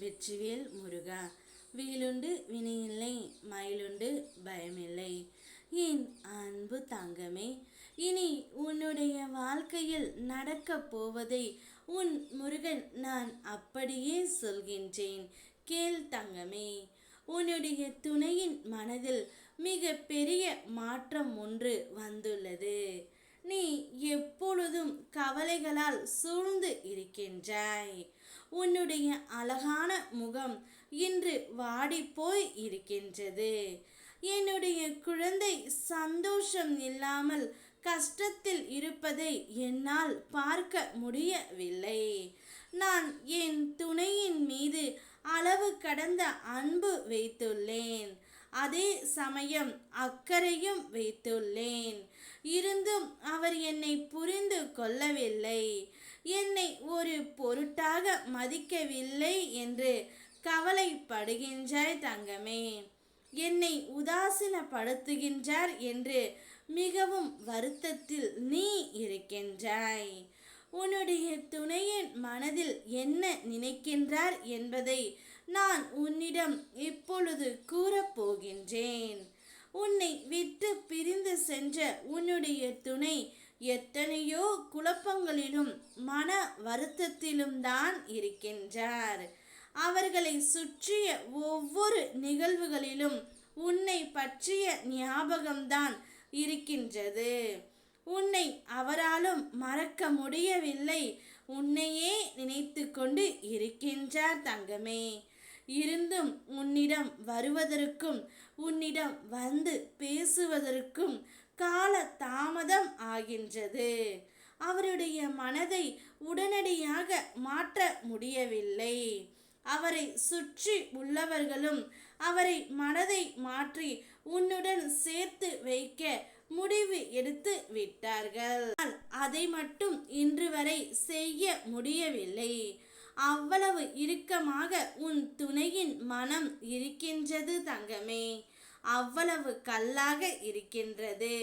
வெற்றிவேல் முருகா. வீலுண்டு வினையில்லை மயிலுண்டு பயமில்லை. என் அன்பு தங்கமே இனி உன்னுடைய வாழ்க்கையில் நடக்கப் போவதை உன் முருகன் நான் அப்படியே சொல்கின்றேன். கேள் தங்கமே உன்னுடைய துணையின் மனதில் மிக பெரிய மாற்றம் ஒன்று வந்துள்ளது. நீ எப்பொழுதும் கவலைகளால் சூழ்ந்து இருக்கின்றாய். உன்னுடைய அழகான முகம் இன்று வாடிப்போய் இருக்கின்றது. என்னுடைய குழந்தை சந்தோஷம் இல்லாமல் கஷ்டத்தில் இருப்பதை என்னால் பார்க்க முடியவில்லை. நான் என் துணையின் மீது அளவு கடந்த அன்பு வைத்துள்ளேன். அதே சமயம் அக்கறையும் வைத்துள்ளேன். இருந்தும் அவர் என்னை புரிந்து கொள்ளவில்லை. என்னை ஒரு பொருட்டாக மதிக்கவில்லை என்று கவலைப்படுகின்றாய் தங்கமே. என்னை உதாசீனப்படுத்துகின்றார் என்று மிகவும் வருத்தத்தில் நீ இருக்கின்றாய். உன்னுடைய துணையின் மனதில் என்ன நினைக்கின்றார் என்பதை நான் உன்னிடம் இப்பொழுது கூறப்போகின்றேன் உன்னை விட்டு பிரிந்து சென்ற உன்னுடைய துணை எத்தனையோ குழப்பங்களிலும் மன வருத்தத்திலும் தான் இருக்கின்றார். அவர்களை சுற்றிய ஒவ்வொரு நிகழ்வுகளிலும் உன்னை பற்றிய ஞாபகம்தான் இருக்கின்றது. உன்னை அவராலும் மறக்க முடியவில்லை. உன்னையே நினைத்து கொண்டு இருக்கின்றார் தங்கமே. இருந்தும் உன்னிடம் வருவதற்கும் உன்னிடம் வந்து பேசுவதற்கும் கால தாமதம் ஆகின்றது. அவருடைய மனதை உடனடியாக மாற்ற முடியவில்லை. அவரை சுற்றி உள்ளவர்களும் அவரை மனதை மாற்றி உன்னுடன் சேர்த்து வைக்க முடிவு எடுத்து விட்டார்கள். அதை மட்டும் இன்று வரை செய்ய முடியவில்லை. அவ்வளவு இறுக்கமாக உன் துணையின் மனம் இருக்கின்றது தங்கமே. அவ்வளவு கல்லாக இருக்கின்றது.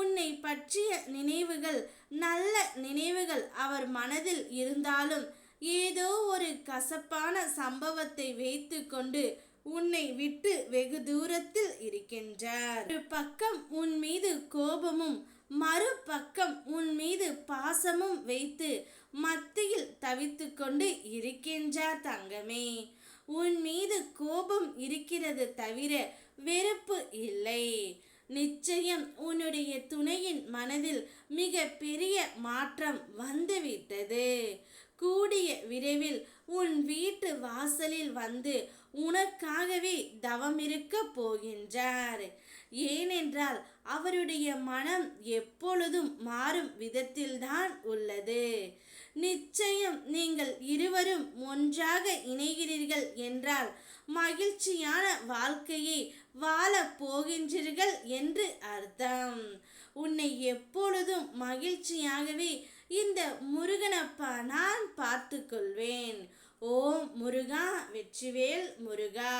உன்னை பற்றிய நினைவுகள் நல்ல நினைவுகள் அவர் மனதில் இருந்தாலும் ஏதோ ஒரு கசப்பான சம்பவத்தை வைத்து கொண்டு உன்னை விட்டு வெகு தூரத்தில் இருக்கின்றார். ஒரு பக்கம் உன் மீது கோபமும் மறுபக்கம் உன் மீது பாசமும் வைத்து மத்தியில் தவித்து கொண்டு இருக்கின்றார் தங்கமே. உன் மீது கோபம் இருக்கிறது தவிர வேறு இல்லை நிச்சயம் உன்னுடைய துணையின் மனதில் மிக பெரிய மாற்றம் வந்துவிட்டது. கூடிய விரைவில் உன் வீட்டு வாசலில் வந்து உனக்காகவே தவமிருக்க போகின்றார். ஏனென்றால் அவருடைய மனம் எப்பொழுதும் மாறும் விதத்தில்தான் உள்ளது. நிச்சயம் நீங்கள் இருவரும் ஒன்றாக இணைகிறீர்கள் என்றால் மகிழ்ச்சியான வாழ்க்கையை வாழப் போகின்றீர்கள் என்று அர்த்தம். உன்னை எப்பொழுதும் மகிழ்ச்சியாகவே இந்த முருகனப்பா நான் பார்த்து கொள்வேன் ஓம் முருகா வெற்றிவேல் முருகா.